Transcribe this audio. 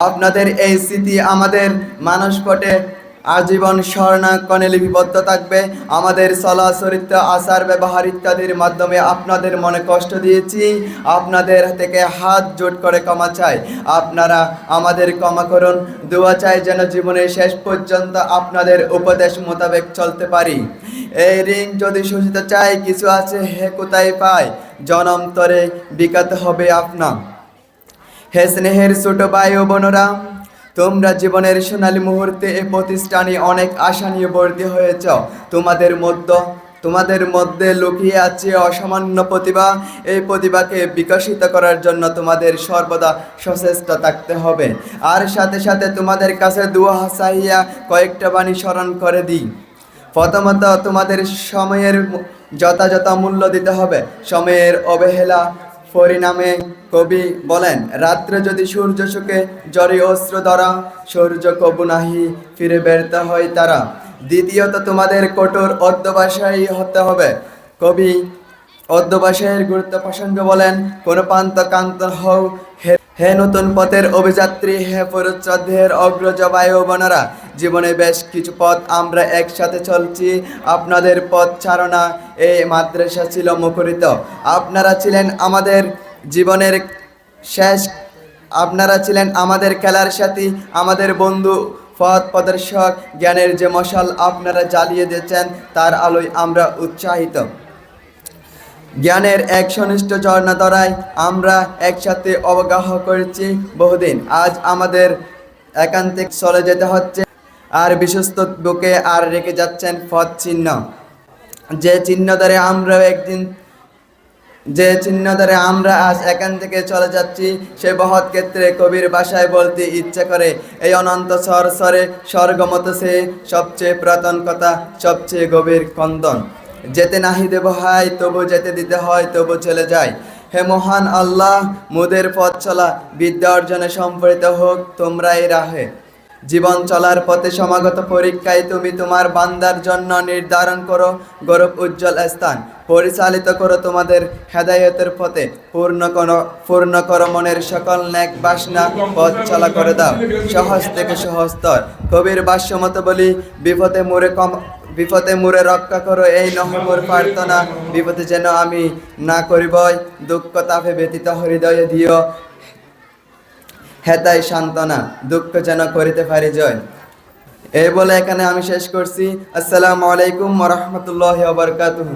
আপনাদের এই স্মৃতি আমাদের মানসপটে আজীবন স্বর্ণাক্ষণে লিপিবদ্ধ থাকবে। আমাদের চলা চরিত্র, আচার, ব্যবহার ইত্যাদির মাধ্যমে আপনাদের মনে কষ্ট দিয়েছি। আপনাদের থেকে হাত জোট করে ক্ষমা চাই। আপনারা আমাদের ক্ষমা করুন। দোয়া চাই যেন জীবনের শেষ পর্যন্ত আপনাদের উপদেশ মোতাবেক চলতে পারি। এই ঋণ যদি শোষিত চাই, কিছু আছে হে কোথায় পায়? জনম তরে বিকাতে হবে আপনার হে স্নেহের ছোট ভাই ও বোনরা, তোমরা জীবনের সোনালী মুহূর্তে এই প্রতিষ্ঠানে অনেক আশা নিয়ে ভর্তি হয়েছ। তোমাদের মধ্য, তোমাদের মধ্যে লুকিয়ে আছে অসামান্য প্রতিভা। এই প্রতিভাকে বিকশিত করার জন্য তোমাদের সর্বদা সচেষ্ট থাকতে হবে। আর সাথে সাথে তোমাদের কাছে দুয়া চাহিয়া কয়েকটা বাণী স্মরণ করে দিই। প্রথমত, তোমাদের সময়ের যথাযথ মূল্য দিতে হবে। সময়ের অবহেলা পরিণামে কবি বলেন, রাত্রে যদি সূর্য শুকে জরি অস্ত্র ধরা, সূর্য কবু নাহি ফিরে বেরতে হয় তারা। দ্বিতীয়ত তোমাদের কঠোর অধ্যবাসায়ী হতে হবে। কবি অধ্যবাসায়ের গুরুত্ব প্রসঙ্গে বলেন, কোন পান্ত কান্ত হও হে হে নতুন পথের অভিযাত্রী, হে পরিচ্ছদের অগ্রজ বায়ু বোনেরা, জীবনে বেশ কিছু পথ আমরা একসাথে চলছি। আপনাদের পথ ছাড়না এই মাদ্রাসা ছিল মুখরিত। আপনারা ছিলেন আমাদের জীবনের শেষ, আপনারা ছিলেন আমাদের খেলার সাথী, আমাদের বন্ধু, পথ প্রদর্শক, জ্ঞানের যে মশাল আপনারা জ্বালিয়ে দিয়েছেন, তার আলোয় আমরা উৎসাহিত। জ্ঞানের এক সনিষ্ঠ ঝর্ণাধরায় আমরা একসাথে অবগাহ করেছি বহুদিন। আজ আমাদের একান্তিক চলে যেতে হচ্ছে। আর বিশ্বস্ত বুকে আর রেখে যাচ্ছেন পথ চিহ্ন। যে চিহ্ন ধরে আমরা একদিন যে চিহ্ন ধরে আমরা আজ এখান থেকে চলে যাচ্ছি, সে বহৎ ক্ষেত্রে কবির ভাষায় বলতে ইচ্ছে করে। এই অনন্ত স্বর স্বরে স্বর্গমত সে সবচেয়ে পুরাতন কথা, সবচেয়ে গভীর কন্দন যেতে নাহি দেব হাই তবু যেতে দিতে হয়, তবু চলে যায়। হে মহান আল্লাহ, মুদের পথ চলা, বিদ্যা অর্জনে সম্পরিত হোক তোমরাই রাহে। জীবন চলার পথে সমাগত পরীক্ষায় তুমি তোমার বান্দার জন্য নির্ধারণ করো, গৌরব উজ্জ্বল স্থান। পরিচালিত করো তোমাদের হেদায়তের পথে। পূর্ণ করো পূর্ণ করো মনের সকল ন্যাক বাসনা, পথ চলা করে দাও। সহজ থেকে সহজতর কবির ভাষ্য মতো বলি, বিপদে মুরে কম বিপদে মুরে রক্ষা করো এই নহমর প্রার্থনা। বিপদে যেন আমি না করিবই দুঃখ তাপে ব্যতীত হৃদয়ে দিও। হেতাই সান্ত্বনা, দুঃখ যেন করিতে পারি জয়। এই বলে এখানে আমি শেষ করছি। আসসালামু আলাইকুম রহমতুল্লাহ বারকাতুহ।